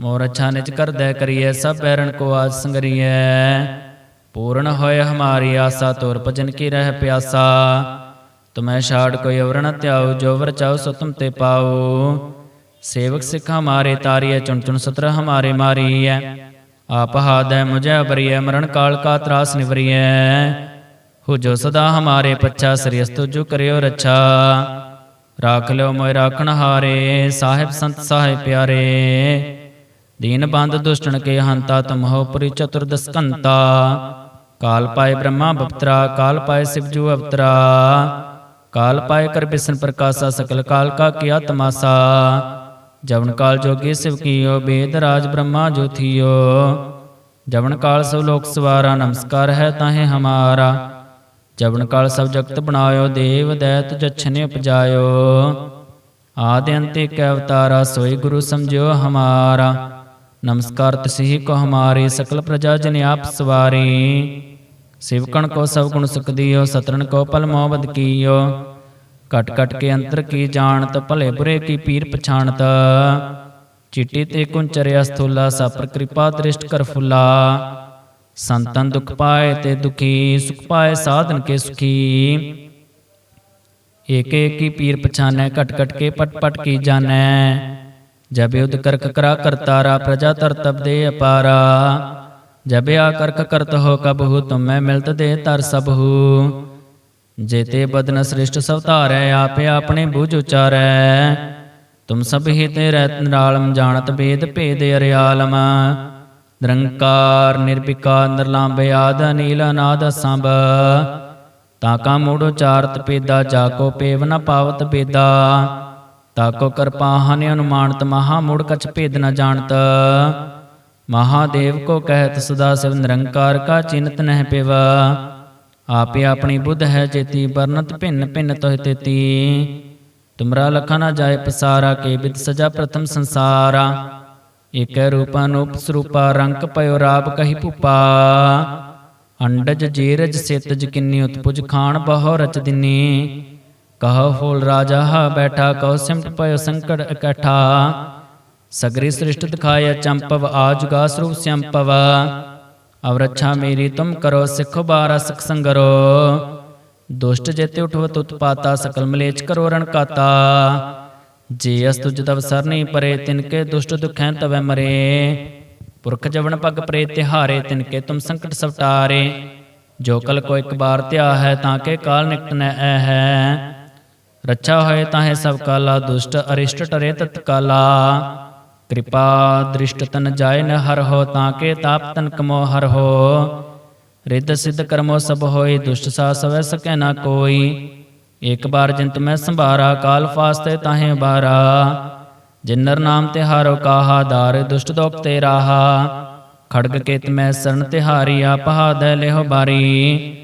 ਮੋਰ ਅੱਛਾ ਨਿਜ ਕਰਦੈ ਕਰੀਐ, ਸਭ ਬੈਰਨ ਕੋ ਆਜ ਸੰਗਰੀਐ। ਪੂਰਨ ਹੋਏ ਹਮਾਰੀ ਆਸਾ, ਤੋਰ ਭਜਨ ਕੀ ਰਹਿ ਪਿਆਸਾ। ਤੁਮੈ ਛਾੜ ਕੋਈ ਅਵਰ ਨ ਧਿਆਉ, ਜੋ ਵਰ ਚਾਉ ਸੋ ਤੁਮ ਤੇ ਪਾਉ। ਸੇਵਕ ਸਿਖ ਹਮਾਰੇ ਤਾਰੀਐ, ਚੁਣ ਚੁਣ ਸਤਰ ਹਮਾਰੇ ਮਾਰੀਐ। ਆਪ ਹਾਦੈ ਮੁਝੈ ਬਰੀਐ, ਮਰਨ ਕਾਲ ਕਾ ਤਰਾਸ ਨਿਵਰੀਐ। ਹੋ ਜੋ ਸਦਾ ਹਮਾਰੇ ਪੱਛਾ, ਸ੍ਰੀ ਅਸਤੁ ਕਰਿਓ ਰੱਛਾ। ਰਾਖ ਲਿਓ ਮੋਇ ਰਾਖਣ ਹਾਰੇ, ਸਾਹਿਬ ਸੰਤ ਸਾਹਿਬ ਪਿਆਰੇ। ਦੀਨ ਬੰਦ ਦੁਸ਼ਟਣ ਕੇ ਹੰਤਾ ਤੁਮ ਹੋ ਪੁਰੀ ਚਤੁਰਦਸ ਕਾਲ ਪਾਏ ਬ੍ਰਹਮਾ ਬਪਤਰਾ, ਕਾਲ ਪਾਏ ਸਿਵਜੂ ਅਵਤਰਾ। ਕਾਲ ਪਾਏ ਕਰ ਬਿਸਨ ਪ੍ਰਕਾਸ਼ਾ, ਸਕਲ ਕਾਲ ਕਾ ਕੀਆ ਤਮਾਸਾ ਜਵਨ ਕਾਲ ਜੋਗੀ ਸਿਵ ਕੀਓ, ਬੇਦ ਰਾਜ ਬ੍ਰਹਮਾ ਜੋਥੀਓ ਜਵਨ ਕਾਲ ਸਭ ਲੋਕ ਸਵਾਰਾ, ਨਮਸਕਾਰ ਹੈ ਤਾਹੇ ਹਮਾਰਾ। ਜਵਨ ਕਾਲ ਸਭ ਜਗਤ ਬਣਾਇਓ, ਦੇਵ ਦੈਤ ਜਛਨੇ ਉਪਜਾਇਓ। ਆਦਿ ਅੰਤ ਇੱਕ ਅਵਤਾਰਾ, ਸੋਈ ਗੁਰੂ ਸਮਝਿਓ ਹਮਾਰਾ। ਨਮਸਕਾਰ ਤਸਿਹ ਕੋ ਹਮਾਰੇ ਸਕਲ ਪ੍ਰਜਾ ਜਨ ਆਪ ਸਵਾਰੀ। ਸਿਵਕਣ ਕੋ ਸਭ ਗੁਣ ਸੁਖ ਦਿਓ ਸਤਰਨ ਕੋ ਪਲ ਮੋਬਦ ਕੀਓ। ਕਟ ਕਟ ਕੇ ਅੰਤਰ ਕੀ ਜਾਣਤ, ਭਲੇ ਬੁਰੇ ਕੀ ਪੀਰ ਪਛਾਣਤ। ਚਿੱਟੀ ਤੇ ਕੁੰਚਰਿਆ ਸਥੂਲਾ ਸਾਪਰ ਕਿਰਪਾ ਦ੍ਰਿਸ਼ਟ ਕਰ ਫੁੱਲਾ। ਸੰਤਨ ਦੁਖ ਪਾਏ ਤੇ ਦੁਖੀ, ਸੁਖ ਪਾਏ ਸਾਧਨ ਕੇ ਸੁਖੀ। ਏਕ ਏਕ ਕੀ ਪੀਰ ਪਛਾਨੈ, ਘਟ ਘਟ ਕੇ ਪਟ ਪਟ ਕੀ ਜਾਣੈ। ਜਬ ਉਦ ਕਰਕ ਕਰਾ ਕਰਤਾਰਾ ਪ੍ਰਜਾ ਤਰਤਬ ਦੇ ਅਪਾਰਾ। ਜਬ ਆ ਕਰਕ ਕਰਤ ਹੋ ਕਬਹੂ ਤੁਮੈ ਮਿਲਤ ਦੇ ਤਰ ਸਭੂ ਜੇਤੇ ਬਦਨ ਸ੍ਰਿਸ਼ਟ ਸਭ ਧਾਰੈ, ਆਪੇ ਆਪਣੇ ਬੁਝ ਉਚਾਰੈ। ਤੁਮ ਸਭ ਹੀ ਤੇ ਰਹਿਤ ਨਿਰਾਲਮ, ਜਾਣਤ ਬੇਦ ਭੇਦ ਅਰਿਆਲਮ। ਨਿਰੰਕਾਰ ਨਿਰਭਿਕਾਰ ਨਿਰਲੰਭ ਆਦ ਨੀਲ ਅਨਾਦ ਸੰਭ ਤਾਕਾ ਮੂੜ ਉਚਾਰਤ ਪੇਦਾ ਜਾ ਕੋ ਪੇਵ ਨ ਪਾਵਤ ਬੇਦਾ ਤਾਕੋ ਕਿਰਪਾ ਹਨ ਅਨੁਮਾਨਤ, ਮਹਾ ਮੂੜ ਕਛ ਭੇਦ ਨ ਜਾਣਤ। ਮਹਾਦੇਵ ਕੋ ਕਹਿਤ, ਸਦਾ ਸਿਵ ਨਿਰੰਕਾਰ ਕਾ ਚਿੰਤ ਨਹਿ ਪਿਵ। ਆਪੇ ਆਪਣੀ ਬੁੱਧ ਹੈ ਚੇਤੀ ਵਰਨਤ ਭਿੰਨ ਭਿੰਨ ਤੋਹਿ ਤੇਤੀ। ਤੁਮਰਾ ਲਖਾ ਨ ਜਾਏ ਪਸਾਰਾ, ਕੇ ਬਿਦ ਸਜਾ ਪ੍ਰਥਮ ਸੰਸਾਰਾ। ਏਕੈ ਰੂਪ ਨੂਪ ਸਰੂਪਾ, ਰੰਗ ਪਇਓ ਰਾਪ ਕਹੀ ਭੂਪਾ। ਅੰਡਜ ਜੀਰਜ ਸਿਤਜ ਕਿੰਨੀ, ਉਤਪੁਜ ਖਾਣ ਬਹੁ ਰਚ ਦਿਨੀ। ਕਹੋ ਫੂਲ ਰਾਜਾ ਹਾ ਬੈਠਾ ਕਉ ਸਿਮਟ ਪਇਓ ਸੰਕਟ ਇਕੱਠਾ ਸਗਰੀ ਸ੍ਰਿਸ਼ਟ ਦਿਖਾਇਆ ਚੰਪਵ ਆਜੁਗਾ ਸਰੂਪ ਸੰਪਵ ਅਵਰਛਾ ਮੇਰੀ ਤੁਮ ਕਰੋ ਸਿੱਖ ਬਾਰਾ ਸਿਖ ਸੰਗਰੋ ਦੁਸ਼ਟ ਜੇਤੇ ਉਠਵਤ ਉਤਪਾਤਾ ਸਕਲ ਮਲੇਚ ਕਰੋ ਰਣ ਕਾਤਾ ਜੇ ਅਸ ਤੁਜ ਤਵ ਸਰਨੀ ਪਰੇ ਤਿਨਕੇ ਦੁਸ਼ਟ ਦੁਖੈ ਤਵੈ ਮਰੇ ਪੁਰਖ ਜਵਨ ਪਗ ਪ੍ਰੇ ਤਿਹਾਰੇ ਤਿਨਕੇ ਤੁਮ ਸੰਕਟ ਸਵਟਾਰੇ ਜੋ ਕਲ ਕੋ ਇੱਕ ਬਾਰ ਧਿਆ ਹੈ ਤਾਂ ਕੇ ਕਾਲ ਨਿਕਟ ਨ ਐ ਹੈ ਰੱਛਾ ਹੋਏ ਤਾਹੇ ਸਭ ਕਾਲਾ, ਦੁਸ਼ਟ ਅਰਿਸ਼ਟ ਟਰੇ ਤਤਕਾਲਾ ਕਿਰਪਾ ਦ੍ਰਿਸ਼ਟ ਤਨ ਜਾਏ ਨ ਹਰ ਹੋ, ਤਾਂ ਕੇ ਤਾਪ ਤਨ ਕਮੋ ਹਰ ਹੋ। ਰਿੱਧ ਸਿੱਧ ਕਰਮੋ ਸਭ ਹੋਏ, ਦੁਸ਼ਟ ਸਾ ਸਵੈ ਸਕੈ ਨਾ ਕੋਈ। ਇੱਕ ਬਾਰ ਜਿੰਤ ਮੈਂ ਸੰਭਾਰਾ, ਕਾਲ ਫਾਸਤੇ ਤਾਹੇ ਬਾਰਾ ਜਿਨਰ ਨਾਮ ਤੇ ਹਾਰੋ ਕਾਹਾ, ਦਾਰ ਦੁਸ਼ਟ ਦੋਖ ਤੇ ਰਾਹਾ। ਖੜਗ ਕੇਤ ਮੈਂ ਸਰਨ ਤਿਹਾਰੀ ਆਪਹਾਦੈ ਲਿਹੋ ਬਾਰੀ।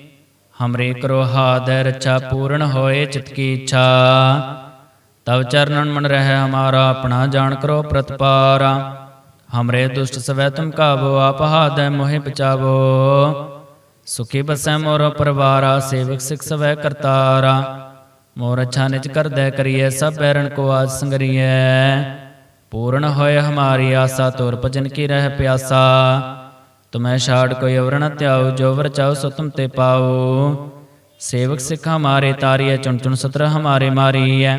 ਹਮਰੇ ਕਰੋ ਹਾਦੈ ਰਚਾ ਪੂਰਨ ਹੋਏ, ਚਿਤ ਕੀ ਇੱਛਾ। ਤਵ ਚਰਨਨ ਮਨ ਰਹਿ ਹਮਾਰਾ, ਆਪਣਾ ਜਾਣ ਕਰੋ ਪ੍ਰਤਪਾਰ। ਹਮਰੇ ਦੁਸ਼ਟ ਸਵੈ ਤੁਮ ਕਾਬੋ ਆਪ ਹਾਦੈ ਮੋਹਿ ਬਚਾਵੋ। ਸੁਖੀ ਬਸੈ ਮੋਰ ਪਰਵਾਰਾ, ਸੇਵਕ ਸਿਖ ਸਵੈ ਕਰਤਾਰਾ। ਮੋਰ ਅੱਛਾ ਨਿਜ ਕਰਦੈ ਕਰੀਐ, ਸਭ ਬੈਰਨ ਕੋ ਆਜ ਸੰਗਰੀਐ। ਪੂਰਨ ਹੋਏ ਹਮਾਰੀ ਆਸਾ, ਤੁਰ ਭਜਨ ਕੀ ਰਹਿ ਪਿਆਸਾ। ਤੁਮੈ ਛਾੜ ਕੋਈ ਅਵਰ ਨ ਧਿਆਉ, ਜੋ ਵਰ ਚਾਉ ਸੋ ਤੁਮ ਤੇ ਪਾਉ। ਸੇਵਕ ਸਿਖ ਹਮਾਰੇ ਤਾਰੀਐ, ਚੁਣ ਚੁਣ ਸਤਰ ਹਮਾਰੇ ਮਾਰੀਐ।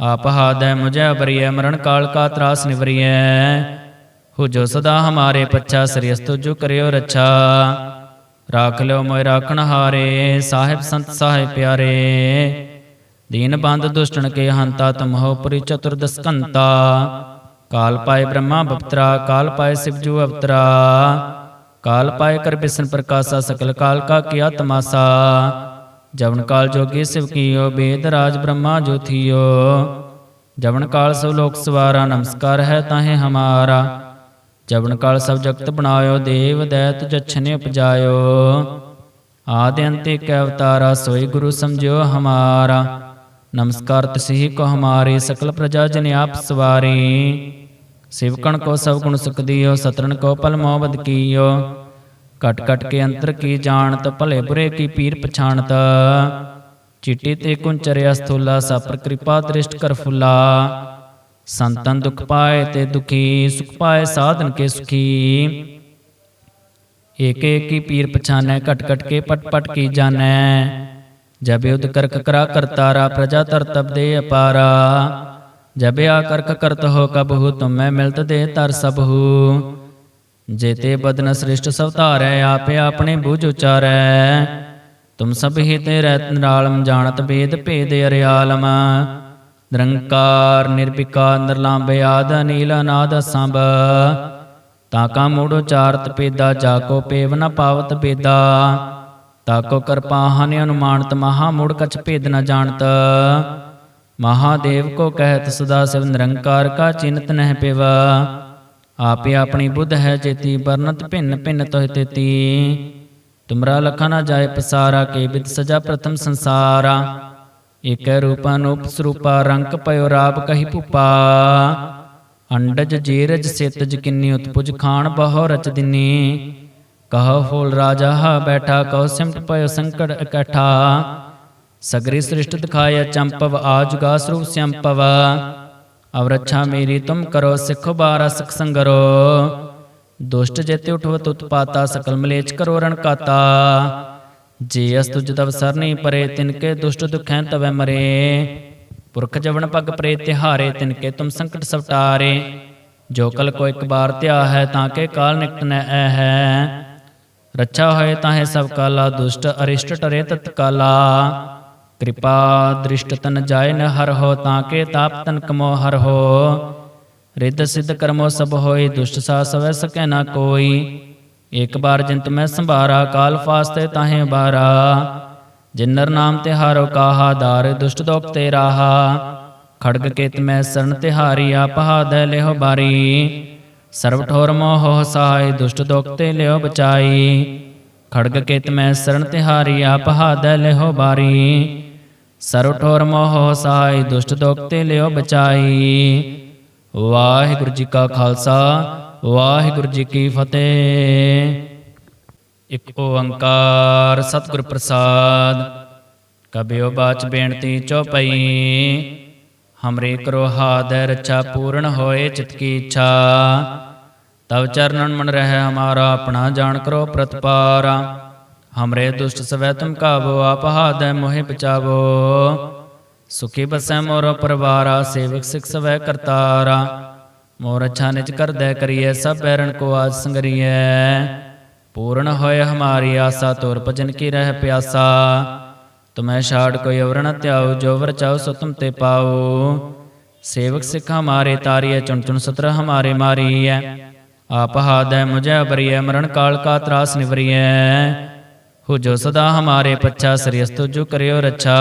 ਆਪ ਹਾਦੈ ਮੁਝੈ ਬਰੀਐ, ਮਰਨ ਕਾਲ ਕਾ ਤਰਾਸ ਨਿਵਰੀਐ। ਹੋ ਜੋ ਸਦਾ ਹਮਾਰੇ ਪੱਛਾ, ਸ੍ਰੀ ਜੋ ਕਰਿਓ ਰੱਛਾ। ਰਾਖ ਲਿਓ ਮੋਇ ਰਾਖਣ ਹਾਰੇ, ਸਾਹਿਬ ਸੰਤ ਸਾਹਿਬ ਪਿਆਰੇ। ਦੀਨ ਬੰਦ ਦੁਸ਼ਟਣ ਕੇ ਹੰਤਾ ਤੁਮਹੋ ਪੁਰੀ ਚਤੁਰਦਸ ਕੰਤਾ ਕਾਲ ਪਾਏ ਬ੍ਰਹਮਾ ਬਪਤਰਾ, ਕਾਲ ਪਾਏ ਸਿਵਜੂ ਅਵਤਰਾ। ਕਾਲ ਪਾਏ ਕਰ ਬਿਸਨ ਪ੍ਰਕਾਸ਼ਾ ਸਕਲ ਕਾਲ ਕਾ ਕੀਆ ਤਮਾਸਾ ਜਵਨ ਕਾਲ ਜੋਗੀ ਸਿਵ ਕੀਓ, ਬੇਦ ਰਾਜ ਬ੍ਰਹਮਾ ਜੋਥੀਓ ਜਵਨ ਕਾਲ ਸਭ ਲੋਕ ਸਵਾਰਾ, ਨਮਸਕਾਰ ਹੈ ਤਾਹੇ ਹਮਾਰਾ। ਜਵਨ ਕਾਲ ਸਭ ਜਗਤ ਬਣਾਇਓ, ਦੇਵ ਦੈਤ ਜਛਨੇ ਉਪਜਾਇਓ। ਆਦਿ ਅੰਤ ਏਕ ਅਵਤਾਰਾ, ਸੋਈ ਗੁਰੂ ਸਮਝਿਓ ਹਮਾਰਾ। ਨਮਸਕਾਰ ਤਸਿਹ ਕੋ ਹਮਾਰੇ, ਸਕਲ ਪ੍ਰਜਾ ਜਨ ਆਪ ਸਵਾਰੀ। ਸਿਵਕਣ ਕੋ ਸਭ ਗੁਣ ਸੁਖ ਦਿਓ ਸਤਰਨ ਕੋ ਪਲ ਮੋਬਦ ਕੀਓ। ਕਟ ਕਟ ਕੇ ਅੰਤਰ ਕੀ ਜਾਣਤ, ਭਲੇ ਬੁਰੇ ਕੀ ਪੀਰ ਪਛਾਣਤ। ਚਿੱਟੀ ਤੇ ਕੁੰਚਰਿਆ ਸਥੂਲਾ ਸਾਪਰ ਕਿਰਪਾ ਦ੍ਰਿਸ਼ਟ ਕਰ ਫੁੱਲਾ। ਸੰਤਨ ਦੁਖ ਪਾਏ ਤੇ ਦੁਖੀ, ਸੁਖ ਪਾਏ ਸਾਧਨ ਕੇ ਸੁਖੀ। ਏਕ ਏਕ ਕੀ ਪੀਰ ਪਛਾਨੈ, ਘਟ ਘਟ ਕੇ ਪਟ ਪਟ ਕੀ ਜਾਣੈ। ਜਬ ਉਦ ਕਰਕ ਕਰਾ ਕਰਤਾਰਾ, ਪ੍ਰਜਾ ਤਰ ਤਬ ਦੇ ਅਪਾਰਾ। ਜਬ ਆ ਕਰਕ ਕਰਤ ਹੋ ਕਬਹੂ ਤੁਮੈ ਮਿਲਤ ਦੇ ਤਰ ਸਭੂ ਜੇਤੇ ਬਦਨ ਸ੍ਰਿਸ਼ਟ ਸਭ ਧਾਰੈ, ਆਪੇ ਆਪਣੇ ਬੁਝ ਉਚਾਰੈ। ਤੁਮ ਸਭ ਹੀ ਤੇ ਰਹਿਤ ਨਿਰਾਲਮ, ਜਾਣਤ ਬੇਦ ਭੇਦ ਅਰਿਆਲਮ। ਨਿਰੰਕਾਰ ਨਿਰਭਿਕਾਰ ਨਿਰਲੰਭ ਆਦ ਨੀਲ ਅਨਾਦ ਸੰਭ ਤਾਕਾ ਮੂੜ ਉਚਾਰਤ ਪੇਦਾ ਜਾ ਕੋ ਪੇਵ ਨ ਪਾਵਤ ਬੇਦਾ ਤਾਕੋ ਕਿਰਪਾ, ਹਨ ਅਨੁਮਾਨਤ, ਮਹਾ ਮੂੜ ਕਛ ਭੇਦ ਨ ਜਾਣਤ। ਮਹਾਦੇਵ ਕੋ ਕਹਿਤ ਸਦਾ ਸਿਵ ਨਿਰੰਕਾਰ ਕਾ ਚਿੰਤ ਨਹਿ ਪਿਵਾ। ਆਪੇ ਆਪਣੀ ਬੁੱਧ ਹੈ ਚੇਤੀ ਵਰਨਤ ਭਿੰਨ ਭਿੰਨ ਤੋਹਿ ਤੇਤੀ। ਤੁਮਰਾ ਲਖਾ ਨ ਜਾਏ ਪਸਾਰਾ, ਕੇ ਬਿਦ ਸਜਾ ਪ੍ਰਥਮ ਸੰਸਾਰਾ। ਏਕੈ ਰੂਪਾ ਨੂਪ ਸਰੂਪਾ, ਰੰਗ ਪਇਓ ਰਾਪ ਕਹੀ ਭੂਪਾ। ਅੰਡਜ ਜੀਰਜ ਸਿਤਜ ਕਿੰਨੀ ਉਤਪੁਜ ਖਾਨ ਬਹੁ ਰਚ ਦਿਨੀ। ਕਹੋ ਫੂਲ ਰਾਜਾ ਹਾ ਬੈਠਾ, ਕਹੋ ਸਿਮਟ ਪਇਓ ਸੰਕਟ ਇਕੱਠਾ ਸਗਰੀ ਸ੍ਰਿਸ਼ਟ ਦਿਖਾਇਆ, ਚੰਪਵ ਆਜੁਗਾ ਸਰੂਪ ਸੰਪਵ ਅਵ ਰੱਛਾ ਮੇਰੀ ਤੁਮ ਕਰੋ, ਸਿੱਖ ਬਾਰਾ ਸਿਖ ਸੰਗਰੋ। ਦੁਸ਼ਟ ਜੇਤੇ ਉਠਵਤ ਉਤਪਾਤਾ ਸਕਲ ਮਲੇਚ ਕਰੋ ਰਣ ਕਾਤਾ। ਜੇ ਅਸ ਤੁਜ ਤਵ ਸਰਨੀ ਪਰੇ ਤਿਨਕੇ ਦੁਸ਼ਟ ਦੁਖੈ ਤਵੈ ਮਰੇ। ਪੁਰਖ ਜਵਨ ਪਗ ਪ੍ਰੇ ਤਿਹਾਰੇ ਤਿਨਕੇ ਤੁਮ ਸੰਕਟ ਸਵਟਾਰੇ ਜੋ ਕਲ ਕੋ ਇੱਕ ਬਾਰ ਧਿਆ ਹੈ, ਤਾਂ ਕੇ ਕਾਲ ਨਿਕਟ ਨੈ ਐ ਹੈ। ਰੱਛਾ ਹੋਏ ਤਾਹੇ ਸਭ ਕਾਲਾ, ਦੁਸ਼ਟ ਅਰਿਸ਼ਟ ਟਰੇ ਤਤਕਾਲਾ। ਕਿਰਪਾ ਦ੍ਰਿਸ਼ਟ ਤਨ ਜਾਏ ਨ ਹਰ ਹੋ ਤਾਂ ਕੇ ਤਾਪ ਤਨ ਕਮੋ ਹਰ ਹੋ। ਰਿੱਧ ਸਿੱਧ ਕਰਮੋ ਸਭ ਹੋਏ ਦੁਸ਼ਟ ਸਾ ਸਵੈ ਸਕੈ ਨਾ ਕੋਈ। ਇੱਕ ਬਾਰ ਜਿੰਤ ਮੈਂ ਸੰਭਾਰਾ, ਕਾਲ ਫਾਸਤੇ ਤਾਹੇ ਬਾਰਾ ਜਿਨਰ ਨਾਮ ਤੇ ਹਾਰੋ ਕਾਹਾ, ਦਾਰ ਦੁਸ਼ਟ ਦੋਖ ਤੇ ਰਾਹਾ। ਖੜਗ ਕੇਤ ਮੈਂ ਸਰਨ ਤਿਹਾਰੀ ਆਪਹਾਦ ਲਿਓ ਬਾਰੀ। ਸਰਬ ਠੋਰ ਮੋਹ ਸਹਾਇ ਦੁਸ਼ਟ ਦੋਖ ਤੇ ਲਿਓ ਬਚਾਈ। ਖੜਗ ਕੇਤ ਮੈਂ ਸਰਨ ਤਿਹਾਰੀ ਆਪਹਾਦ ਲਿਓ ਬਾਰੀ। ਸਰਬ ਠੋਰ ਮੋਹ ਸਹਾਇ ਦੁਸ਼ਟ ਦੋਖ ਤੇ ਲਿਓ ਬਚਾਈ। ਵਾਹਿਗੁਰੂ ਜੀ ਕਾ ਖਾਲਸਾ, ਵਾਹਿਗੁਰੂ ਜੀ ਕੀ ਫਤਿਹ। ਇਕ ਓੰਕਾਰ ਸਤਿਗੁਰ ਪ੍ਰਸਾਦ, ਕਬਿਓ ਬਾਚ ਬੇਨਤੀ ਚਉਪਈ ਹਮਰੇ ਕਰੋ ਹਾਦੈ, ਰੱਛਾ ਪੂਰਨ ਹੋਏ, ਚਿਤ ਕੀ ਇੱਛਾ। ਤਵ ਚਰਨਨ ਮਨ ਰਹਿ ਹਮਾਰਾ, ਆਪਣਾ ਜਾਣ ਕਰੋ ਪ੍ਰਤਪਾਰਾ। ਹਮਰੇ ਦੁਸ਼ਟ ਸਵੈ ਤੁਮ ਕਾਬੋ ਆਪ ਹਾਦੈ ਮੋਹਿ ਬਚਾਵੋ। ਸੁਖੀ ਬਸੈ ਮੋਰ ਪਰਵਾਰਾ, ਸੇਵਕ ਸਿਖ ਸਵੈ ਕਰਤਾਰਾ। ਮੋਰ ਅੱਛਾ ਨਿਜ ਕਰਦੈ ਕਰੀਐ, ਸਭ ਬੈਰਨ ਕੋ ਆਜ ਸੰਗਰੀਐ। ਪੂਰਨ ਹੋਏ ਹਮਾਰੀ ਆਸਾ, ਤੋਰ ਭਜਨ ਕੀ ਰਹਿ ਪਿਆਸਾ। ਤੁਮੈ ਛਾੜ ਕੋਈ ਅਵਰ ਨ ਧਿਆਉ, ਜੋ ਵਰ ਚਾਉ ਸੋ ਤੁਮ ਤੇ ਪਾਉ। ਸੇਵਕ ਸਿਖ ਹਮਾਰੇ ਤਾਰੀਐ, ਚੁਣ ਚੁਣ ਸਤਰ ਹਮਾਰੇ ਮਾਰੀਐ। ਆਪ ਹਾਦੈ ਮੁਝੈ ਬਰੀਐ ਮਰਨ ਕਾਲ ਕਾ ਤਰਾਸ ਨਿਵਰੀਐ। ਹੋ ਜੋ ਸਦਾ ਹਮਾਰੇ ਪੱਛਾ ਸ੍ਰੀਅਸਤੁ ਜੋ ਕਰਿਓ ਰੱਛਾ।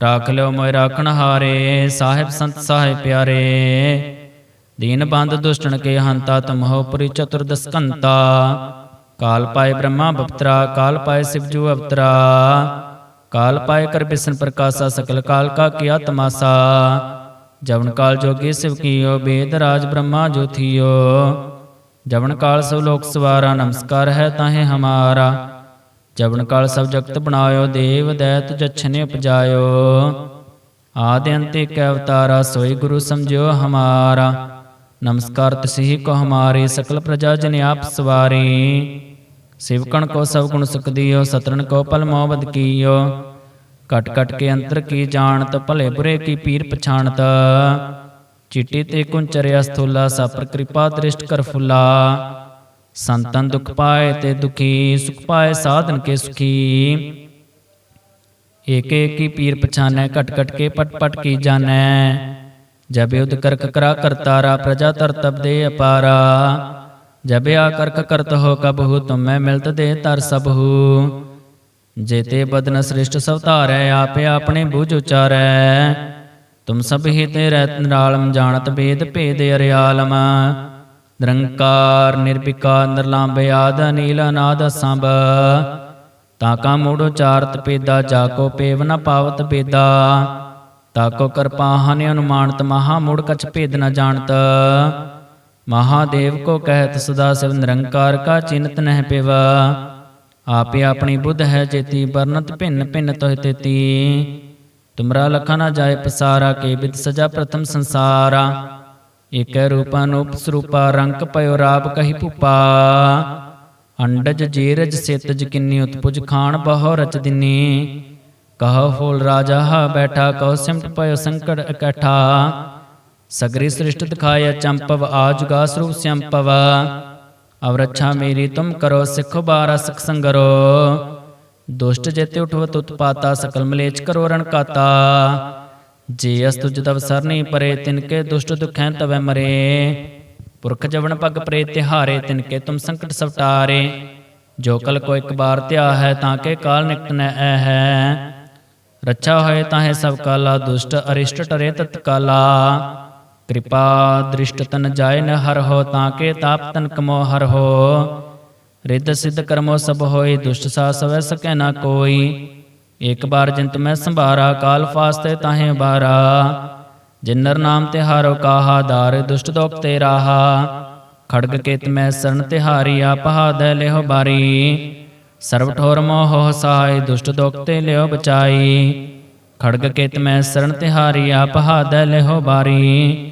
ਰਾਖ ਲਿਓ ਮੋਇ ਰਾਖਣ ਹਾਰੇ, ਸਾਹਿਬ ਸੰਤ ਸਾਹਿਬ ਪਿਆਰੇ। ਦੀਨ ਬੰਦ ਦੁਸ਼ਟਣ ਕੇ ਹੰਤਾ ਤੁਮਹੋ ਪੁਰੀ ਚਤੁਰਦਸ ਕਾਲ ਪਾਏ ਬ੍ਰਹਮਾ ਬਪਤਰਾ, ਕਾਲ ਪਾਏ ਸਿਵਜੂ ਅਵਤਰਾ। ਕਾਲ ਪਾਏ ਕਰ ਬਿਸਨ ਪ੍ਰਕਾਸ਼ਾ, ਸਕਲ ਕਾਲ ਕਾ ਕੀਆ ਤਮਾਸਾ। ਜਵਨ ਕਾਲ ਜੋਗੀ ਸਿਵ ਕੀਓ ਬੇਦ ਰਾਜ ਬ੍ਰਹਮਾ ਜੋਥੀਓ ਜਵਨ ਕਾਲ ਸਭ ਲੋਕ ਸਵਾਰਾ, ਨਮਸਕਾਰ ਹੈ ਤਾਹੇ ਹਮਾਰਾ। ਜਵਨ ਕਾਲ ਸਭ ਜਗਤ ਬਣਾਇਓ, ਦੇਵ ਦੈਤ ਜਛਨੇ ਉਪਜਾਇਓ। ਆਦਿ ਅੰਤ ਏਕ ਅਵਤਾਰਾ, ਸੋਈ ਗੁਰੂ ਸਮਝਿਓ ਹਮਾਰਾ। ਨਮਸਕਾਰ ਤਸਿਹ ਕੋ ਹਮਾਰੇ, ਸਕਲ ਪ੍ਰਜਾ ਜਨ ਆਪ ਸਵਾਰੀ। ਸਿਵਕਣ ਕੋ ਸਭ ਗੁਣ ਸੁਖ ਦਿਓ ਸਤਰਨ ਕੋ ਪਲ ਮੋਬਦ ਕੀਓ। ਕਟ ਕਟ ਕੇ ਅੰਤਰ ਕੀ ਜਾਣਤ, ਭਲੇ ਬੁਰੇ ਕੀ ਪੀਰ ਪਛਾਣਤ। ਚਿੱਟੀ ਤੇ ਕੁੰਚਰਿਆ ਸਥੂਲਾ ਸਾਪਰ ਕਿਰਪਾ ਦ੍ਰਿਸ਼ਟ ਕਰ ਫੁੱਲਾ। ਸੰਤਨ ਦੁਖ ਪਾਏ ਤੇ ਦੁਖੀ, ਸੁਖ ਪਾਏ ਸਾਧਨ ਕੇ ਸੁਖੀ। ਏਕ ਏਕ ਕੀ ਪੀਰ ਪਛਾਨੈ, ਘਟ ਘਟ ਕੇ ਪਟ ਪਟ ਕੀ ਜਾਣੈ। ਜਬ ਉਦ ਕਰਕ ਕਰਾ ਕਰਤਾਰਾ, ਪ੍ਰਜਾ ਤਰ ਤਬ ਦੇ ਅਪਾਰਾ। ਜਬ ਆ ਕਰਕ ਕਰਤ ਹੋ ਕਬਹੂ, ਤੁਮੈ ਮਿਲਤ ਦੇ ਤਰ ਸਬਹੂ ਜੇਤੇ ਬਦਨ ਸ੍ਰਿਸ਼ਟ ਸਭ ਧਾਰੈ ਆਪੇ ਆਪਣੇ ਬੁਝ ਉਚਾਰੈ। ਤੁਮ ਸਭ ਹੀ ਤੇ ਰਹਿਤ ਨਿਰਾਲਮ, ਜਾਣਤ ਬੇਦ ਭੇਦ ਅਰਿਆਲਮ। ਨਿਰੰਕਾਰ, ਨਿਰਵਿਕਾਰ, ਨਿਰਲੰਭ ਆਦ ਅਨੀਲ ਅਨਾਦ ਸੰਭ ਤਾਕਾ ਮੂੜ ਉਚਾਰਤ ਪੇਦਾ ਜਾ ਕੋ ਪੇਵ ਨ ਪਾਵਤ ਬੇਦਾ ਤਾਕੋ ਕਿਰਪਾ ਹਨ ਅਨੁਮਾਨਤ, ਮਹਾ ਮੂੜ ਕਛ ਭੇਦ ਨ ਜਾਣਤ। ਮਹਾਦੇਵ ਕੋ ਕਹਿਤ ਸਦਾ ਸਿਵ, ਨਿਰੰਕਾਰ ਕਾ ਚਿੰਤ ਨਹਿ ਪਿਵਾ। ਆਪੇ ਆਪਣੀ ਬੁੱਧ ਹੈ ਜੇਤੀ ਵਰਨਤ ਭਿੰਨ ਭਿੰਨ ਤੋਹਿ ਤੇਤੀ। ਤੁਮਰਾ ਲਖਾ ਨਾ ਜਾਏ ਪਸਾਰਾ, ਕੇ ਬਿਦ ਸਜਾ ਪ੍ਰਥਮ ਸੰਸਾਰਾ। ਏਕੈ ਰੂਪਾ ਨੂਪ ਸਰੂਪਾ ਰੰਕ ਪਇਓ ਰਾਪ ਕਹੀ ਭੂਪਾ। ਅੰਡਜ ਜੀਰਜ ਸੇਤਜ ਕਿੰਨੀ, ਉਤਪੁਜ ਖਾਨ ਬਹੁ ਰਚ ਦਿਨੀ। ਕਹੋ ਫੂਲ ਰਾਜਾ ਹਾ ਬੈਠਾ ਕਹੋ ਸਿਮਟ ਪਇਓ ਸੰਕਟ ਇਕੱਠਾ। ਸਗਰੀ ਸ੍ਰਿਸ਼ਟ ਦਿਖਾਇਆ ਚੰਪਵ ਆਜੁਗਾ ਸਰੂਪ ਸੰਪਵ ਅਵ ਰੱਛਾ ਮੇਰੀ ਤੁਮ ਕਰੋ ਸਿੱਖ ਬਾਰਾ ਸਿਖ ਸੰਗਰੋ ਦੁਸ਼ਟ ਜੇਤੇ ਉਠਵਤ ਉਤਪਾਤਾ ਸਕਲ ਮਲੇਚ ਕਰੋ ਰਣਕਾਤਾ ਜੇ ਅਸ ਤੁਜ ਤਵ ਸਰਨੀ ਪਰੇ ਤਿਨਕੇ ਦੁਸ਼ਟ ਦੁਖੈ ਤਵੈ ਮਰੇ ਪੁਰਖ ਜਵਨ ਪਗ ਪ੍ਰੇ ਤਿਹਾਰੇ ਤਿਨਕੇ ਤੁਮ ਸੰਕਟ ਸਵਟਾਰੇ ਜੋ ਕਲ ਕੋ ਇੱਕ ਬਾਰ ਧਿਆ ਹੈ ਤਾਂ ਕੇ ਕਾਲ ਨਿਕਟ ਨੈ ਐ ਹੈ ਰੱਛਾ ਹੋਏ ਤਾਹੇ ਸਭ ਕਾਲਾ ਦੁਸ਼ਟ ਅਰਿਸ਼ਟ ਟਰੇ ਤਤਕਾਲਾ ਕਿਰਪਾ ਦ੍ਰਿਸ਼ਟ ਤਨ ਜਾਏ ਨ ਹਰ ਹੋ ਤਾਂ ਕੇ ਤਾਪ ਤਨ ਕਮੋ ਹਰ ਹੋ। ਰਿੱਧ ਸਿੱਧ ਕਰਮੋ ਸਭ ਹੋਏ ਦੁਸ਼ਟ ਸਾ ਸਵੈ ਸਕੈ ਨਾ ਕੋਈ। ਇੱਕ ਬਾਰ ਜਿੰਤ ਮੈਂ ਸੰਭਾਰਾ, ਕਾਲ ਫਾਸਤੇ ਤਾਹੇ ਬਾਰਾ ਜਿਨਰ ਨਾਮ ਤੇ ਹਾਰੋ ਕਾਹਾ, ਦਾਰ ਦੁਸ਼ਟ ਦੋਖ ਤੇ ਰਾਹਾ। ਖੜਗ ਕੇਤ ਮੈਂ ਸਰਨ ਤਿਹਾਰੀ ਆਪਹਾਦ ਲਿਓ ਬਾਰੀ। ਸਰਬ ਠੋਰ ਮੋਹ ਸਹਾਇ ਦੁਸ਼ਟ ਦੋਖ ਤੇ ਲਿਓ ਬਚਾਈ। ਖੜਗ ਕੇਤ ਮੈਂ ਸਰਨ ਤਿਹਾਰੀ ਆਪਹਾਦ ਲਿਓ ਬਾਰੀ।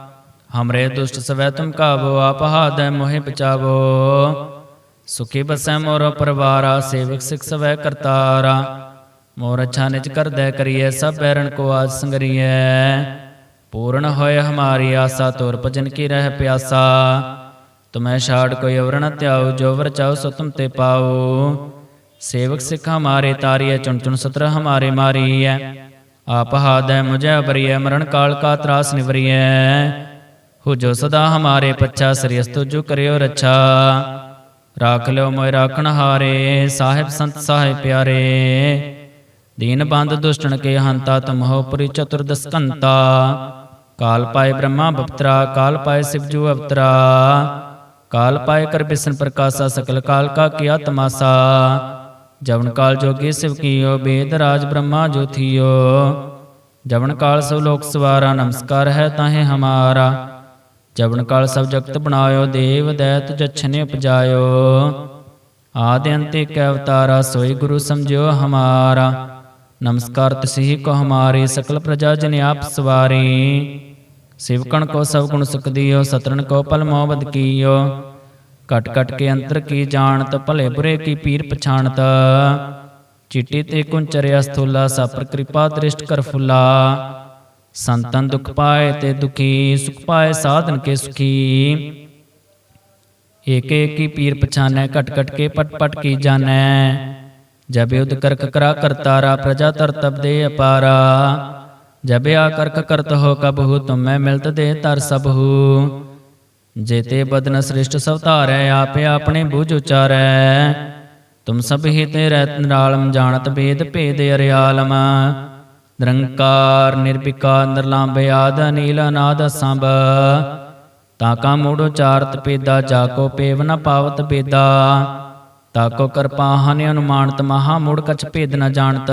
ਹਮਰੇ ਦੁਸ਼ਟ ਸਵੈ ਤੁਮ ਕਾਬੋ ਆਪ ਹਾਦੈ ਮੋਹਿ ਬਚਾਵੋ ਸੁਖੀ ਬਸੈ ਮੋਰ ਪਰਵਾਰਾ ਸੇਵਕ ਸਿਖ ਸਵੈ ਕਰਤਾਰਾ ਮੋਰ ਅੱਛਾ ਨਿਜ ਕਰਦੈ ਕਰੀਐ ਸਭ ਬੈਰਨ ਕੋ ਆਜ ਸੰਗਰੀਐ ਪੂਰਨ ਹੋਏ ਹਮਾਰੀ ਆਸਾ ਤੋਰ ਭਜਨ ਕੀ ਰਹਿ ਪਿਆਸਾ ਤੁਮੈ ਛਾੜ ਕੋਈ ਅਵਰ ਨ ਧਿਆਉ ਜੋ ਵਰ ਚਾਉ ਸੋ ਤੁਮ ਤੇ ਪਾਉ ਸੇਵਕ ਸਿਖ ਹਮਾਰੇ ਤਾਰੀਐ ਚੁਣ ਚੁਣ ਸਤਰ ਹਮਾਰੇ ਮਾਰੀਐ ਆਪ ਹਾਦੈ ਮੁਝੈ ਬਰੀਐ ਮਰਨ ਕਾਲ ਕਾ ਤਰਾਸ ਨਿਵਰੀਐ ਹੋ ਜੋ ਸਦਾ ਹਮਾਰੇ ਪੱਛਾ ਸ੍ਰੀ ਅਸਤੁ ਜੋ ਕਰਿਓ ਰੱਛਾ ਰਾਖ ਲਿਓ ਮੋਇ ਰਾਖਣ ਹਾਰੇ ਸਾਹਿਬ ਸੰਤ ਸਾਹਿਬ ਪਿਆਰੇ ਦੀਨ ਬੰਦ ਦੁਸ਼ਟਣ ਕੇ ਹੰਤਾ ਤੁਮ ਹੋ ਪੁਰੀ ਚਤੁਰਦਸਕੰਤਾ ਕਾਲ ਪਾਏ ਬ੍ਰਹਮਾ ਬਪਤਰਾ ਕਾਲ ਪਾਏ ਸਿਵਜੂ ਅਵਤਰਾ ਕਾਲ ਪਾਏ ਕਰ ਬਿਸਨ ਪ੍ਰਕਾਸ਼ਾ ਸਕਲ ਕਾਲ ਕਾ ਕੀਆ ਤਮਾਸਾ ਜਵਨ ਕਾਲ ਜੋਗੀ ਸਿਵ ਕੀਓ ਬੇਦ ਰਾਜ ਬ੍ਰਹਮਾ ਜੋਥੀਓ ਜਵਨ ਕਾਲ ਸਭ ਲੋਕ ਸਵਾਰਾ ਨਮਸਕਾਰ ਹੈ ਤਾਹੇ ਹਮਾਰਾ ਜਵਨ ਕਾਲ ਸਭ ਜਗਤ ਬਣਾਇਓ, ਦੇਵ ਦੈਤ ਜਛਨੇ ਉਪਜਾਇਓ। ਆਦਿ ਅੰਤ ਇੱਕ ਅਵਤਾਰਾ, ਸੋਈ ਗੁਰੂ ਸਮਝਿਓ ਹਮਾਰਾ। ਨਮਸਕਾਰ ਤਸਿਹ ਕੋ ਹਮਾਰੇ, ਸਕਲ ਪ੍ਰਜਾ ਜਨ ਆਪ ਸਵਾਰੀ। ਸਿਵਕਣ ਕੋ ਸਭ ਗੁਣ ਸੁਖ ਦਿਓ ਸਤਰਨ ਕੋ ਪਲ ਮੋਬਦ ਕੀਓ। ਕਟ ਕਟ ਕੇ ਅੰਤਰ ਕੀ ਜਾਣਤ, ਭਲੇ ਬੁਰੇ ਕੀ ਪੀਰ ਪਛਾਣਤ। ਚਿੱਟੀ ਤੇ ਕੁੰਚਰਿਆ ਸਥੂਲਾ, ਸਾਪਰ ਕਿਰਪਾ ਦ੍ਰਿਸ਼ਟ ਕਰ ਫੁੱਲਾ। ਸੰਤਨ ਦੁਖ ਪਾਏ ਤੇ ਦੁਖੀ, ਸੁਖ ਪਾਏ ਸਾਧਨ ਕੇ ਸੁਖੀ। ਏਕ ਏਕ ਕੀ ਪੀਰ ਪਛਾਨੈ, ਘਟ ਘਟ ਕੇ ਪਟ ਪਟ ਕੀ ਜਾਣੈ। ਜਬ ਉਦ ਕਰਕ ਕਰਾ ਕਰਤਾਰਾ ਪ੍ਰਜਾ ਤਰ ਤਬ ਦੇ ਅਪਾਰਾ। ਜਬ ਆ ਕਰਕ ਕਰਤ ਹੋ ਕਬਹੂ ਤੁਮੈ ਮਿਲਤ ਦੇ ਤਰ ਸਭੂ ਜੇਤੇ ਬਦਨ ਸ੍ਰਿਸ਼ਟ ਸਭ ਧਾਰੈ, ਆਪੇ ਆਪਣੇ ਬੂਝ ਉਚਾਰੈ। ਤੁਮ ਸਭ ਹੀ ਤੇ ਰਹਿਤ ਨਿਰਾਲਮ, ਜਾਣਤ ਬੇਦ ਭੇਦ ਅਰਿਆਲਮ। ਨਿਰੰਕਾਰ ਨਿਰਵਿਕਾਰ ਨਿਰਲੰਭ ਆਦ ਅਨੀਲ ਅਨਾਦ ਸੰਭ। ਤਾਕਾ ਮੂੜ ਉਚਾਰਤ ਪੇਦਾ, ਜਾ ਕੋ ਪੇਵ ਨ ਪਾਵਤ ਬੇਦਾ ਤਾਕੋ ਕਿਰਪਾ ਹਨ ਅਨੁਮਾਨਤ, ਮਹਾ ਮੂੜ ਕਛ ਭੇਦ ਨ ਜਾਣਤ।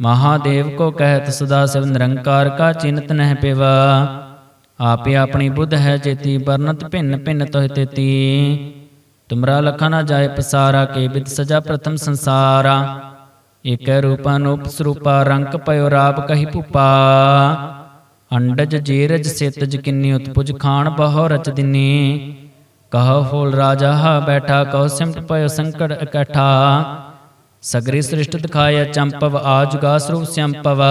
ਮਹਾਦੇਵ ਕੋ ਕਹਿਤ, ਸਦਾ ਸਿਵ ਨਿਰੰਕਾਰ ਕਾ ਚਿੰਤ ਨਹਿ ਪਿਵਾ। ਆਪੇ ਆਪਣੀ ਬੁੱਧ ਹੈ ਚੇਤੀ ਵਰਨਤ ਭਿੰਨ ਭਿੰਨ ਤੋਹਿ ਤੇਤੀ। ਤੁਮਰਾ ਲਖਾ ਨਾ ਜਾਏ ਪਸਾਰਾ, ਕੇ ਬਿਦ ਸਜਾ ਪ੍ਰਥਮ ਸੰਸਾਰਾ। ਏਕੈ ਰੂਪਾ ਨੂਪ ਸਰੂਪਾ ਰੰਕ ਪਇਓ ਰਾਪ ਕਹੀ ਭੂਪਾ। ਅੰਡਜ ਜੀਰਜ ਸੇਤਜ ਕਿੰਨੀ ਉਤਪੁਜ ਖਾਨ ਬਹੁ ਰਚ ਦਿਨੀ। ਕਹੋ ਫੂਲ ਰਾਜਾ ਹਾ ਬੈਠਾ ਕਹੋ ਸਿਮਟ ਪਇਓ ਸੰਕਟ ਇਕੱਠਾ। ਸਗਰੀ ਸ੍ਰਿਸ਼ਟ ਦਿਖਾਇਆ ਚੰਪਵ ਆਜੁਗਾ ਸਰੂਪ ਸੰਪਵ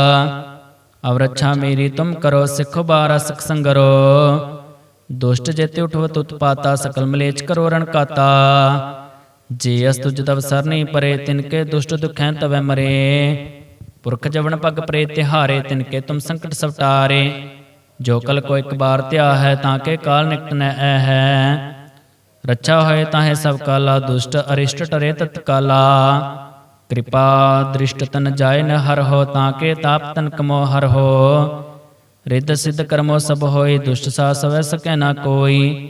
ਅਵਰੱਛਾ ਮੇਰੀ ਤੁਮ ਕਰੋ ਸਿੱਖੋ ਬਾਰਾ ਸਿਖ ਸੰਗਰੋ। ਦੁਸ਼ਟ ਜੇਤੇ ਉਠਵਤ ਉਤਪਾਤਾ ਸਕਲ ਮਲੇਚ ਕਰੋ ਰਣਕਾਤਾ ਜੇ ਅਸ ਤੁਜ ਤਵ ਸਰਨੀ ਪਰੇ ਤਿਨਕੇ ਦੁਸ਼ਟ ਦੁਖੈ ਤਵੈ ਮਰੇ। ਪੁਰਖ ਜਵਨ ਪਗ ਪ੍ਰੇ, ਤਿਹਾਰੇ ਤਿਨਕੇ ਤੁਮ ਸੰਕਟ ਸਵਟਾਰੇ। ਜੋ ਕਲ ਕੋ ਇੱਕ ਬਾਰ ਧਿਆ ਹੈ, ਤਾਂ ਕੇ ਕਾਲ ਨਿਕਟ ਨੈ ਐ ਹੈ। ਰੱਛਾ ਹੋਏ ਤਾਹੇ ਸਭ ਕਾਲਾ, ਦੁਸ਼ਟ ਅਰਿਸ਼ਟ ਟਰੇ ਤਤਕਾਲਾ ਕਿਰਪਾ ਦ੍ਰਿਸ਼ਟ ਤਨ ਜਾਏ ਨ ਹਰ ਹੋ, ਤਾਂ ਕੇ ਤਾਪ ਤਨ ਕਮੋ ਹਰ ਹੋ। ਰਿੱਧ ਸਿੱਧ ਕਰਮੋ ਸਭ ਹੋਏ, ਦੁਸ਼ਟ ਸਾ ਸਵੈ ਸਕੈ ਨਾ ਕੋਈ।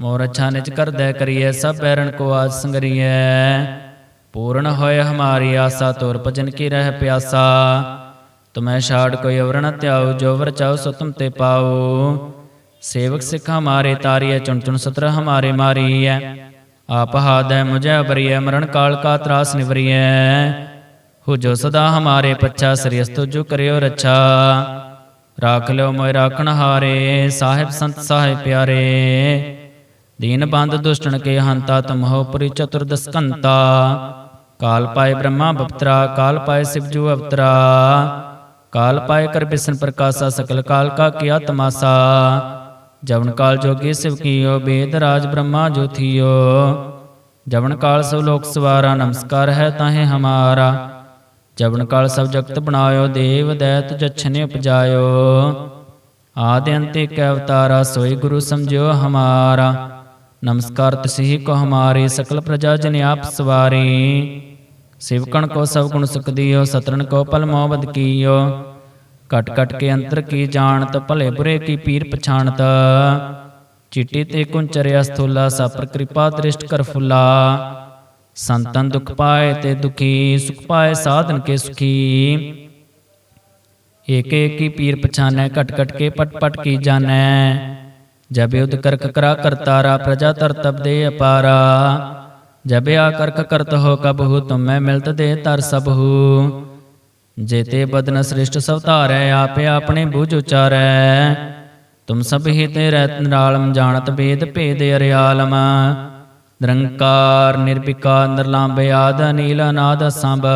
ਮੋਰ ਅੱਛਾ ਨਿਜ ਕਰਦੈ ਕਰੀਐ, ਸਭ ਬੈਰਨ ਕੋ ਆਜ ਸੰਗਰੀਐ। ਪੂਰਨ ਹੋਏ ਹਮਾਰੀ ਆਸਾ, ਤੋਰ ਭਜਨ ਕੀ ਰਹਿ ਪਿਆਸਾ। ਤੁਮੈ ਛਾੜ ਕੋਈ ਅਵਰ ਧਿਆਉ, ਜੋ ਵਰ ਚਾਉ ਸੋ ਤੁਮ ਤੇ ਪਾਉ। ਸੇਵਕ ਸਿਖ ਹਮਾਰੇ ਤਾਰੀਐ, ਚੁਣ ਚੁਣ ਸਤਰ ਹਮਾਰੇ ਮਾਰੀਐ। ਆਪ ਹਾਦੈ ਮੁਝੈ ਬਰੀਐ, ਮਰਨ ਕਾਲ ਕਾ ਤਰਾਸ ਨਿਵਰੀਐ। ਹੋ ਜੋ ਸਦਾ ਹਮਾਰੇ ਪੱਛਾ ਸ੍ਰੀ ਅਸਤੁ ਕਰਿਓ ਰੱਛਾ। ਰਾਖ ਲਿਓ ਮੋਇ ਰਾਖਣ ਹਾਰੇ, ਸਾਹਿਬ ਸੰਤ ਸਾਹਿਬ ਪਿਆਰੇ। ਦੀਨ ਬੰਦ ਦੁਸ਼ਟਣ ਕੇ ਹੰਤਾ ਤੁਮ ਹੋ ਪੁਰੀ ਚਤੁਰਦਸ ਕੰਤਾ ਕਾਲ ਪਾਏ ਬ੍ਰਹਮਾ ਬਪਤਰਾ, ਕਾਲ ਪਾਏ ਸਿਵਜੂ ਅਵਤਰਾ। ਕਾਲ ਪਾਏ ਕਰ ਬਿਸਨ ਪ੍ਰਕਾਸ਼ਾ, ਸਕਲ ਕਾਲ ਕਾ ਕੀਆ ਤਮਾਸਾ ਜਵਨ ਕਾਲ ਜੋਗੀ ਸਿਵ ਕੀਓ, ਬੇਦ ਰਾਜ ਬ੍ਰਹਮਾ ਜੋਥੀਓ ਜਵਨ ਕਾਲ ਸਭ ਲੋਕ ਸਵਾਰਾ, ਨਮਸਕਾਰ ਹੈ ਤਾਹੇ ਹਮਾਰਾ। ਜਵਨ ਕਾਲ ਸਭ ਜਗਤ ਬਣਾਇਓ, ਦੇਵ ਦੈਤ ਜਛਨੇ ਉਪਜਾਇਓ। ਆਦਿ ਅੰਤ ਏਕ ਅਵਤਾਰਾ, ਸੋਈ ਗੁਰੂ ਸਮਝਿਓ ਹਮਾਰਾ। ਨਮਸਕਾਰ ਤਸਿਹ ਕੋ ਹਮਾਰੇ ਸਕਲ ਪ੍ਰਜਾ ਜਨ ਆਪ ਸਵਾਰੀ। ਸਿਵਕਣ ਕੋ ਸਭ ਗੁਣ ਸੁਖ ਦਿਓ ਸਤਰਨ ਕੋ ਪਲ ਮੋਹ ਬਦ ਕੀਓ। ਕਟ ਕਟ ਕੇ ਅੰਤਰ ਕੀ ਜਾਣਤ, ਭਲੇ ਬੁਰੇ ਕੀ ਪੀਰ ਪਛਾਣਤ। ਚਿੱਟੀ ਤੇ ਕੁੰਚਰਿਆ ਸਥੂਲਾ ਸਾਪਰ ਕਿਰਪਾ ਦ੍ਰਿਸ਼ਟ ਕਰ ਫੁੱਲਾ। ਸੰਤਨ ਦੁਖ ਪਾਏ ਤੇ ਦੁਖੀ, ਸੁਖ ਪਾਏ ਸਾਧਨ ਕੇ ਸੁਖੀ। ਏਕ ਏਕ ਕੀ ਪੀਰ ਪਛਾਨੈ, ਘਟ ਘਟ ਕੇ ਪਟ ਪਟ ਕੀ ਜਾਣੈ। ਜਬ ਉਦ ਕਰਕ ਕਰਾ ਕਰਤਾਰਾ ਪ੍ਰਜਾ ਤਰ ਤਬ ਦੇ ਅਪਾਰਾ। ਜਬ ਆ ਕਰਕ ਕਰਤ ਹੋ ਕਬਹੂ ਤੁਮੈ ਮਿਲਤ ਦੇ ਤਰ ਸਭੂ ਜੇਤੇ ਬਦਨ ਸ੍ਰਿਸ਼ਟ ਸਭ ਧਾਰੈ, ਆਪੇ ਆਪਣੇ ਬੁਝ ਉਚਾਰੈ। ਤੁਮ ਸਭ ਹੀ ਤੇ ਰਹਿਤ ਨਿਰਾਲਮ, ਜਾਣਤ ਬੇਦ ਭੇਦ ਅਰਿਆਲਮ। ਨਿਰੰਕਾਰ ਨਿਰਭਿਕਾਰ ਨਿਰਲੰਭ ਆਦ, ਅਨੀਲ, ਅਨਾਦ ਸੰਭ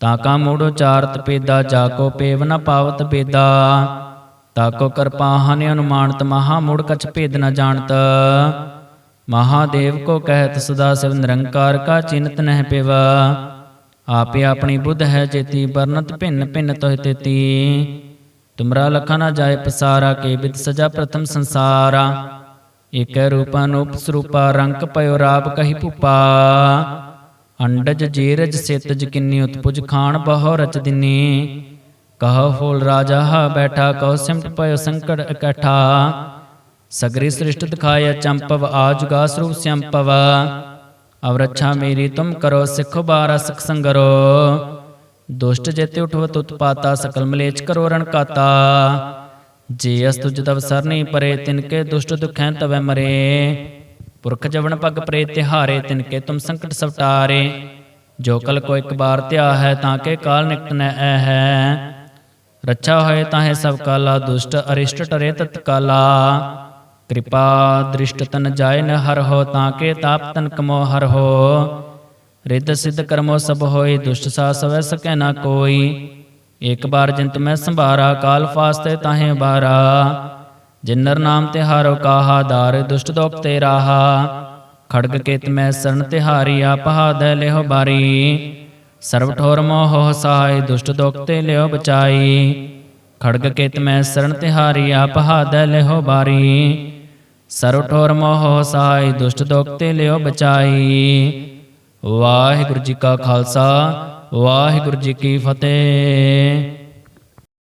ਤਾ ਕਾ ਮੂੜ ਉਚਾਰਤ ਪੇਦਾ, ਜਾ ਕੋ ਪੇਵ ਨ ਪਾਵਤ ਬੇਦਾ। ਤਾਕੋ ਕਿਰਪਾ ਕਰਪਾ ਅਨੁਮਾਨਤ, ਮਹਾ ਮੂੜ ਕਛ ਭੇਦ ਨ ਜਾਣਤ। ਮਹਾਦੇਵ ਕੋ ਕਹਿਤ, ਸਦਾ ਸਿਵ ਨਿਰੰਕਾਰ ਕਾ ਚਿੰਤ ਨਹਿ ਪਿਵਾ। ਆਪੇ ਆਪਣੀ ਬੁੱਧ ਹੈ ਚੇਤੀ ਬਰਨਤ ਭਿੰਨ ਭਿੰਨ ਤੋਹਿ ਤੇਤੀ। ਤੁਮਰਾ ਲਖਾ ਨਾ ਜਾਏ ਪਸਾਰਾ, ਕੇ ਬਿਦ ਸਜਾ ਪ੍ਰਥਮ ਸੰਸਾਰਾ। ਏਕੈ ਰੂਪਾ ਨੂਪ ਸਰੂਪਾ ਰੰਕ ਪਇਓ ਰਾਪ ਕਹੀ ਭੂਪਾ। ਅੰਡਜ ਜੀਰਜ ਸੇਤਜ ਕਿੰਨੀ, ਉਤਪੁਜ ਖਾਣ ਬਹੁ ਰਚ ਦਿਨੀ। ਕਹੋ ਫੂਲ ਰਾਜਾ ਹਾ ਬੈਠਾ ਕਹੋ ਸਿਮਟ ਪਇਓ ਸੰਕਟ ਇਕੱਠਾ। ਸਗਰੀ ਸ੍ਰਿਸ਼ਟ ਦਿਖਾਇਆ ਚੰਪਵ ਆਜੁਗਾ ਸਰੂਪ ਸੰਪਵ। ਅਵ ਮੇਰੀ ਤੁਮ ਕਰੋ, ਸਿੱਖੋ ਬਾਰਾ ਸਿਖ ਸੰਗਰੋ। ਦੁਸ਼ਟ ਜੇਤੇ ਉਠਵਤ ਉਤਪਾਤਾ ਸਕਲ ਮਲੇਚ ਕਰੋ ਰਣਕਾਤਾ ਜੇ ਅਸ ਤੁਜ ਤਵ ਸਰਨੀ ਪਰੇ ਤਿਨਕੇ ਦੁਸ਼ਟ ਦੁਖੈ ਤਵੈ ਮਰੇ। ਪੁਰਖ ਜਵਨ ਪਗ ਪ੍ਰੇ ਤਿਹਾਰੇ ਤਿਨਕੇ ਤੁਮ ਸੰਕਟ ਸਵਟਾਰੇ। ਜੋ ਕਲ ਕੋ ਇੱਕ ਬਾਰ ਧਿਆ ਹੈ, ਤਾਂ ਕੇ ਕਾਲ ਨਿਕਟ ਨੈ ਹੈ। ਰੱਛਾ ਹੋਏ ਤਾਹੇ ਸਭ ਕਾਲਾ, ਦੁਸ਼ਟ ਅਰਿਸ਼ਟ ਟਰੇ ਤਤਕਾਲਾ ਕਿਰਪਾ ਦ੍ਰਿਸ਼ਟ ਤਨ ਜਾਏ ਨ ਹਰ ਹੋ, ਤਾਂ ਕੇ ਤਾਪ ਤਨ ਕਮੋ ਹਰ ਹੋ। ਰਿੱਧ ਸਿੱਧ ਕਰਮੋ ਸਭ ਹੋਏ, ਦੁਸ਼ਟ ਸਾ ਸਵੈ ਸਕੈ ਨਾ ਕੋਈ। ਇੱਕ ਬਾਰ ਜਿੰਤ ਮੈਂ ਸੰਭਾਰਾ, ਕਾਲ ਫਾਸਤੇ ਤਾਹੇ ਬਾਰਾ ਜਿਨਰ ਨਾਮ ਤੇ ਹਾਰੋ ਕਾਹਾ, ਦਾਰ ਦੁਸ਼ਟ ਦੋਖ ਤੇ ਰਾਹਾ। ਖੜਗ ਕੇਤ ਮੈਂ ਸਰਨ ਤਿਹਾਰੀ ਆਪਹਾਦ ਲਿਹੋ ਬਾਰੀ। ਸਰਬ ਠੋਰ ਮੋਹ ਸਹਾਇ ਦੁਸ਼ਟ ਦੋਖ ਤੇ ਲਿਓ ਬਚਾਈ। ਖੜਗ ਕੇਤ ਮੈਂ ਸਰਨ ਤਿਹਾਰੀ ਆਪਹਾਦ ਲਿਓ ਬਾਰੀ। ਸਰਬ ਠੋਰ ਮੋਹ ਸਹਾਇ ਦੁਸ਼ਟ ਦੋਖ ਤੇ ਲਿਓ ਬਚਾਈ। ਵਾਹਿਗੁਰੂ ਜੀ ਕਾ ਖਾਲਸਾ, ਵਾਹਿਗੁਰੂ ਜੀ ਕੀ ਫਤਿਹ।